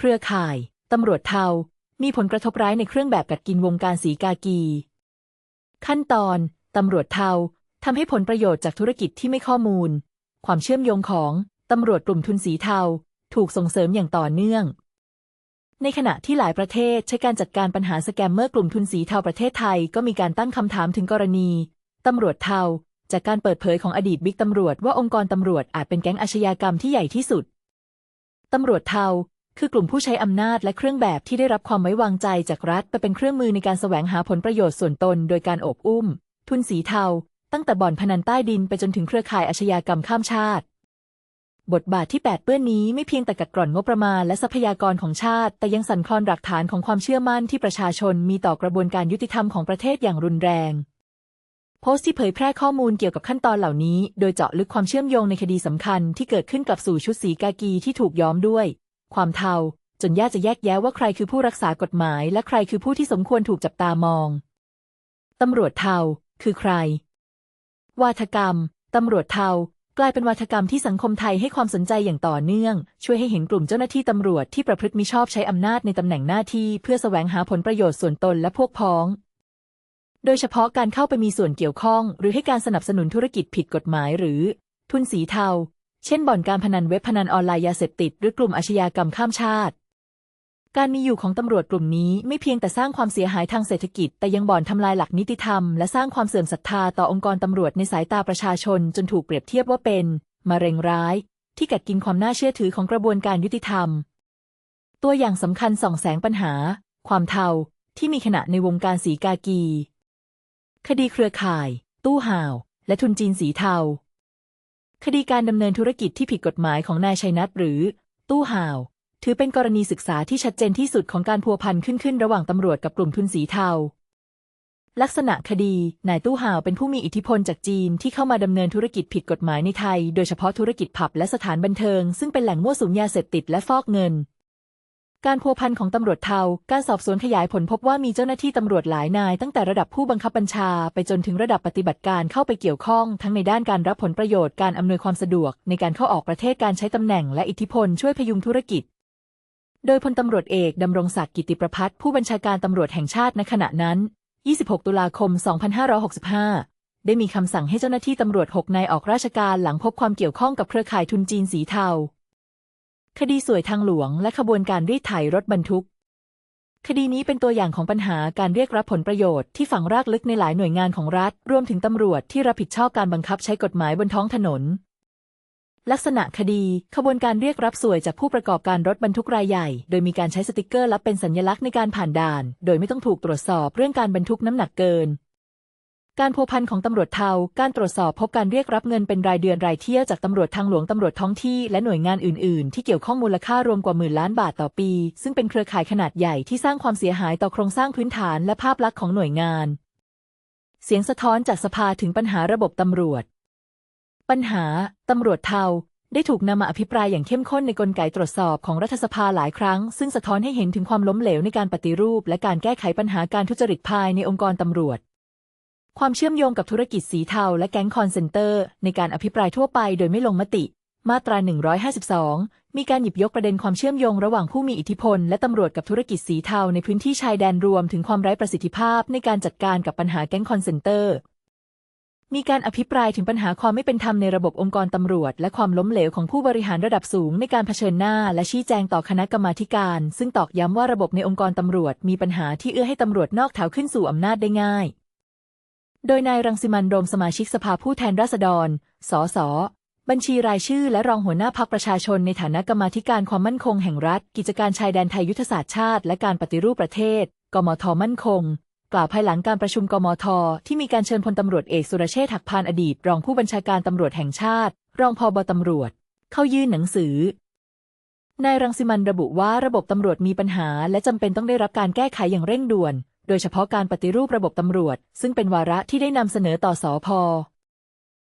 เครือข่าย ตำรวจเทา มีผลกระทบร้ายในเครื่องแบบกัดกินวงการสีกากี ขั้นตอน ตำรวจเทาทำให้ผลประโยชน์จากธุรกิจที่ไม่ข้อมูล ความเชื่อมโยงของตำรวจกลุ่มทุนสีเทา ถูกส่งเสริมอย่างต่อเนื่อง ในขณะที่หลายประเทศใช้การจัดการปัญหาสแกมเมอร์กลุ่มทุนสีเทาประเทศไทยก็มีการตั้งคำถามถึงกรณีตำรวจเทาจากการเปิดเผยของอดีตบิ๊กตำรวจว่าองค์กรตำรวจอาจเป็นแก๊งอาชญากรรมที่ใหญ่ที่สุด ตำรวจเทา คือกลุ่มผู้ใช้อำนาจและเครื่องแบบที่ได้รับความไว้วางใจจากรัฐไปเป็นเครื่องมือในการแสวงหาผลประโยชน์ส่วนตน โดยการโอบอุ้ม ทุนสีเทา ตั้งแต่บ่อนพนันใต้ดินไปจนถึงเครือข่ายอาชญากรรมข้ามชาติ บทบาทที่แปดเปื้อนนี้ไม่เพียงแต่กัดกร่อนงบประมาณและทรัพยากรของชาติ แต่ยังสั่นคลอนหลักฐานของความเชื่อมั่นที่ประชาชนมีต่อกระบวนการยุติธรรมของประเทศอย่างรุนแรงโพสต์ที่เผยแพร่ข้อมูลเกี่ยวกับขั้นตอนเหล่านี้ โดยเจาะลึกความเชื่อมโยงในคดีสำคัญที่เกิดขึ้นกับสู่ชุดสีกากีที่ถูกย้อมด้วย ความเทาจนยากจะแยกแยะว่าใครคือผู้รักษากฎหมาย และใครคือผู้ที่สมควรถูกจับตามอง ตำรวจเทาคือใคร วาทกรรม ตำรวจเทากลายเป็นวาทกรรมที่สังคมไทยให้ความสนใจอย่างต่อเนื่อง ช่วยให้เห็นกลุ่มเจ้าหน้าที่ตำรวจที่ประพฤติมิชอบใช้อำนาจในตำแหน่งหน้าที่เพื่อแสวงหาผลประโยชน์ส่วนตนและพวกพ้อง โดยเฉพาะการเข้าไปมีส่วนเกี่ยวข้อง หรือให้การสนับสนุนธุรกิจผิดกฎหมายหรือ ทุนสีเทา เช่นบ่อนการพนันเว็บพนันออนไลน์ยาเสพติด หรือกลุ่มอาชญากรรมข้ามชาติ การมีอยู่ของตำรวจกลุ่มนี้ไม่เพียงแต่สร้างความเสียหายทางเศรษฐกิจ แต่ยังบ่อนทำลายหลักนิติธรรม และสร้างความเสื่อมศรัทธาต่อองค์กรตำรวจในสายตาประชาชน จนถูกเปรียบเทียบว่าเป็นมะเร็งร้าย ที่กัดกินความน่าเชื่อถือของกระบวนการยุติธรรม ตัวอย่างสำคัญส่องแสงปัญหา ความเทาที่มีขณะในวงการสีกากี คดีเครือข่าย ตู้ห่าว และทุนจีนสีเทา คดีการดำเนินธุรกิจที่ผิดกฎหมายของนายชัยนัทหรือ ตู้ห่าว ถือเป็นกรณีศึกษาที่ชัดเจนที่สุดของการพัวพันขึ้นขึ้นระหว่างตำรวจกับกลุ่มทุนสีเทา ลักษณะคดี นายตู้ห่าวเป็นผู้มีอิทธิพลจากจีนที่เข้ามาดำเนินธุรกิจผิดกฎหมายในไทย โดยเฉพาะธุรกิจผับและสถานบันเทิง ซึ่งเป็นแหล่งมั่วสุมยาเสพติดและฟอกเงิน การพัวพันของตำรวจเทา การสอบสวนขยายผลพบว่ามีเจ้าหน้าที่ตำรวจหลายนาย ตั้งแต่ระดับผู้บังคับบัญชา ไปจนถึงระดับปฏิบัติการเข้าไปเกี่ยวข้อง ทั้งในด้านการรับผลประโยชน์การอำนวยความสะดวก ในการเข้าออกประเทศการใช้ตำแหน่งและอิทธิพลช่วยพยุงธุรกิจ โดยพลตำรวจเอกดำรงศักดิ์กิติประพัฒน์ผู้บัญชาการตำรวจแห่งชาติณขณะนั้น 26 ตุลาคม 2565 ได้มีคำสั่งให้เจ้าหน้าที่ตำรวจ6นายออกราชการหลังพบความเกี่ยวข้องกับเครือข่ายทุนจีนสีเทา คดีสวยทางหลวงและขบวนการรีดไถรถบรรทุก คดีนี้เป็นตัวอย่างของปัญหาการเรียกรับผลประโยชน์ที่ฝังรากลึกในหลายหน่วยงานของรัฐ รวมถึงตำรวจที่รับผิดชอบการบังคับใช้กฎหมายบนท้องถนน ลักษณะคดีขบวนการเรียกรับสวยจากผู้ประกอบการรถบรรทุกรายใหญ่ โดยมีการใช้สติกเกอร์ลับเป็นสัญลักษณ์ในการผ่านด่าน โดยไม่ต้องถูกตรวจสอบเรื่องการบรรทุกน้ำหนักเกิน การพัวพันของตำรวจเทา การตรวจสอบพบการเรียกรับเงินเป็นรายเดือนรายเที่ยวจากตำรวจทางหลวงตำรวจท้องที่และหน่วยงานอื่น ๆ ที่เกี่ยวข้องมูลค่ารวมกว่าหมื่นล้านบาทต่อปี ซึ่งเป็นเครือข่ายขนาดใหญ่ที่สร้างความเสียหายต่อโครงสร้างพื้นฐานและภาพลักษณ์ของหน่วยงาน เสียงสะท้อนจากสภาถึงปัญหาระบบตำรวจ ปัญหาตำรวจเทาได้ถูกนำมาอภิปรายอย่างเข้มข้นในกลไกตรวจสอบของรัฐสภาหลายครั้ง ซึ่งสะท้อนให้เห็นถึงความล้มเหลวในการปฏิรูป และการแก้ไขปัญหาการทุจริตภายในองค์กรตำรวจ ความเชื่อมโยงกับธุรกิจสีเทาและแก๊งคอนเซนเตอร์ ในการอภิปรายทั่วไปโดยไม่ลงมติ มาตรา 152 มีการหยิบยกประเด็นความเชื่อมโยงระหว่างผู้มีอิทธิพลและตำรวจกับธุรกิจสีเทาในพื้นที่ชายแดนรวมถึงความไร้ประสิทธิภาพในการจัดการกับปัญหาแก๊งคอนเซนเตอร์ มีการอภิปรายถึงปัญหาความไม่เป็นธรรมในระบบองค์กรตำรวจ และความล้มเหลวของผู้บริหารระดับสูงในการเผชิญหน้า และชี้แจงต่อคณะกรรมาการ ซึ่งตอกย้ำว่าระบบในองค์กรตำรวจ มีปัญหาที่เอื้อให้ตำรวจนอกแถวขึ้นสู่อำนาจได้ง่าย โดยนายรังสิมันต์โรมสมาชิกสภาผู้แทนราษฎร สส บัญชีรายชื่อและรองหัวหน้าพักประชาชนในฐานะกรรมาธิการความมั่นคงแห่งรัฐ กิจการชายแดนไทยยุทธศาสตร์ชาติ และการปฏิรูปประเทศ กมทมั่นคง กล่าวภายหลังการประชุมกมท ที่มีการเชิญพลตำรวจเอกสุรเชษฐ์หักพานอดีต รองผู้บัญชาการตำรวจแห่งชาติ รองพบตำรวจ เข้ายื่นหนังสือนายรังสิมันระบุว่าระบบตำรวจมีปัญหา และจำเป็นต้องได้รับการแก้ไขอย่างเร่งด่วน โดยเฉพาะการปฏิรูประบบตำรวจ ซึ่งเป็นวาระที่ได้นำเสนอต่อสอพ